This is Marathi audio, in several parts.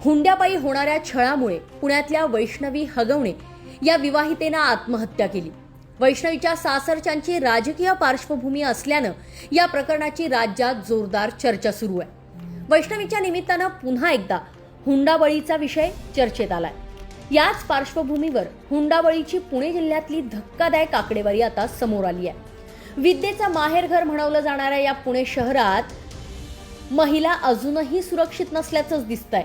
हुंड्यापायी होणाऱ्या छळामुळे पुण्यातल्या वैष्णवी हगवणे या विवाहितेनं आत्महत्या केली. वैष्णवीच्या सासरच्यांची राजकीय पार्श्वभूमी असल्यानं या प्रकरणाची राज्यात जोरदार चर्चा सुरू आहे. वैष्णवीच्या निमित्तानं पुन्हा एकदा हुंडाबळीचा विषय चर्चेत आलाय. याच पार्श्वभूमीवर हुंडाबळीची पुणे जिल्ह्यातली धक्कादायक आकडेवारी आता समोर आली आहे. विद्येचं माहेरघर म्हणवलं जाणाऱ्या या पुणे शहरात महिला अजूनही सुरक्षित नसल्याचंच दिसतंय.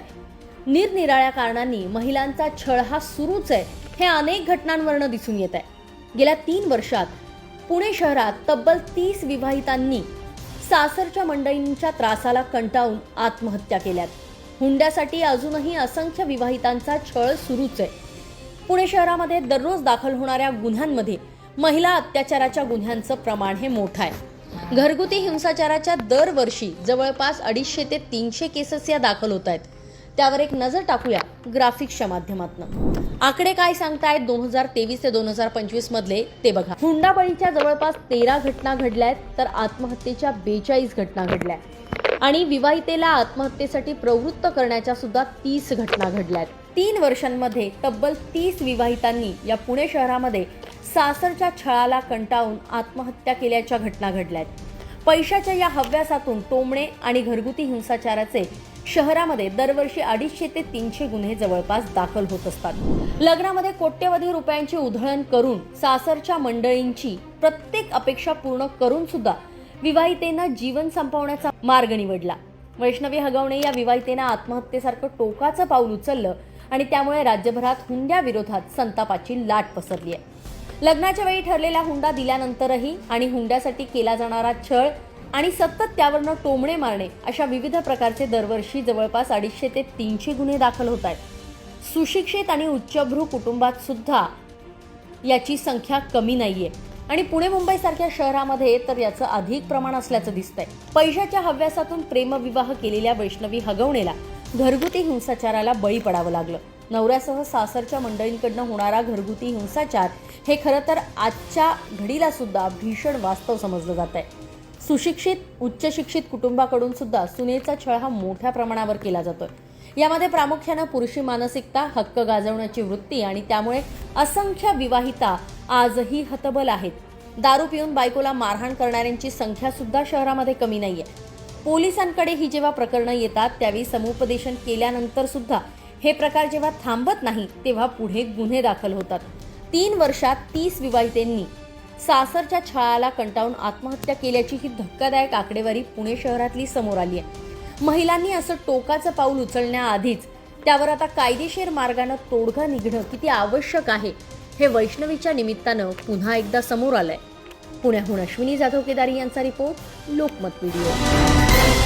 निरनिराळ्या कारणांनी महिलांचा छळ हा सुरूच आहे हे अनेक घटनांवरनं दिसून येत आहे गेल्या तीन वर्षात पुणे शहरात तब्बल तीस विवाहितांनी सासरच्या मंडळींच्या त्रासाला कंटाळून आत्महत्या केल्यात. हुंड्यासाठी अजूनही असंख्य विवाहितांचा छळ सुरूच आहे. पुणे शहरामध्ये दररोज दाखल होणाऱ्या गुन्ह्यांमध्ये महिला अत्याचाराच्या गुन्ह्यांचं प्रमाण हे मोठं आहे. घरगुती हिंसाचाराच्या दरवर्षी जवळपास अडीचशे ते तीनशे केसेस या दाखल होत आहेत. त्यावर एक नजर टाकूया ग्राफिक्सच्या माध्यमातून. आकडे काय सांगतायत दोन हजार तेवीस ते दोन हजार पंचवीस मधले ते बघा. हुंडाबळीच्या जवळपास तेरा घटना घडल्या आहेत तर आत्महत्येच्या बेचाळीस घटना घडल्या आहेत. आणि विवाहितेला आत्महत्येसाठी प्रवृत्त करण्याच्या सुद्धा तीस घटना घडल्या आहेत. तीन वर्षांमध्ये तब्बल तीस विवाहितांनी या पुणे शहरामध्ये सासरच्या छळाला कंटाळून आत्महत्या केल्याच्या घटना घडल्या आहेत पैशाच्या या हव्यासातून टोमणे आणि घरगुती हिंसाचाराचे शहरामध्ये दरवर्षी अडीचशे ते तीनशे गुन्हे जवळपास दाखल होत असतात. लग्नामध्ये कोट्यवधी रुपयांची उधळण करून सासरच्या मंडळींची प्रत्येक अपेक्षा पूर्ण करून सुद्धा विवाहितेनं जीवन संपवण्याचा मार्ग निवडला. वैष्णवी हगवणे या विवाहितेनं आत्महत्येसारखं टोकाचं पाऊल उचललं आणि त्यामुळे राज्यभरात हुंड्याविरोधात संतापाची लाट पसरली आहे. लग्नाच्या वेळी ठरलेला हुंडा दिल्यानंतरही आणि हुंड्यासाठी केला जाणारा छळ आणि सतत त्यावरनं टोमणे मारणे अशा विविध प्रकारचे दरवर्षी जवळपास अडीचशे ते तीनशे गुन्हे दाखल होत आहेत. सुशिक्षित आणि उच्चभ्रू कुटुंबात सुद्धा याची संख्या कमी नाहीये. आणि पुणे मुंबई सारख्या शहरामध्ये तर याचं अधिक प्रमाण असल्याचं दिसतंय. पैशाच्या हव्यासातून प्रेमविवाह केलेल्या वैष्णवी हगवणेला घरगुती हिंसाचाराला बळी पडावं लागलं. नवऱ्यासह सासरच्या मंडळींकडनं होणारा घरगुती हिंसाचार हे खरं तर आजच्या घडीला सुद्धा भीषण वास्तव समजलं जात आहे. सुशिक्षित उच्च शिक्षित कुटुंबाकडून सुद्धा सुनेचा छळ हा मोठ्या प्रमाणावर केला जातोय. यामध्ये प्रामुख्यानं पुरुषी मानसिकता हक्क गाजवण्याची वृत्ती आणि त्यामुळे असंख्य विवाहिता आजही हतबल आहेत. दारू पिऊन बायकोला मारहाण करणाऱ्यांची संख्या सुद्धा शहरामध्ये कमी नाहीये. पोलिसांकडे ही जेव्हा प्रकरणं येतात त्यावेळी समुपदेशन केल्यानंतर सुद्धा हे प्रकार जेव्हा थांबत नाही तेव्हा पुढे गुन्हे दाखल होतात. तीन वर्षात तीस विवाहितेंनी सासरच्या छळाला कंटाळून आत्महत्या केल्याची ही धक्कादायक आकडेवारी पुणे शहरातली समोर आली आहे. महिलांनी असं टोकाचं पाऊल उचलण्याआधीच त्यावर आता कायदेशीर मार्गानं तोडगा निघणं किती आवश्यक आहे हे वैष्णवीच्या निमित्तानं पुन्हा एकदा समोर आलंय. पुण्याहून अश्विनी जाधव केदारी यांचा रिपोर्ट लोकमत व्हिडिओ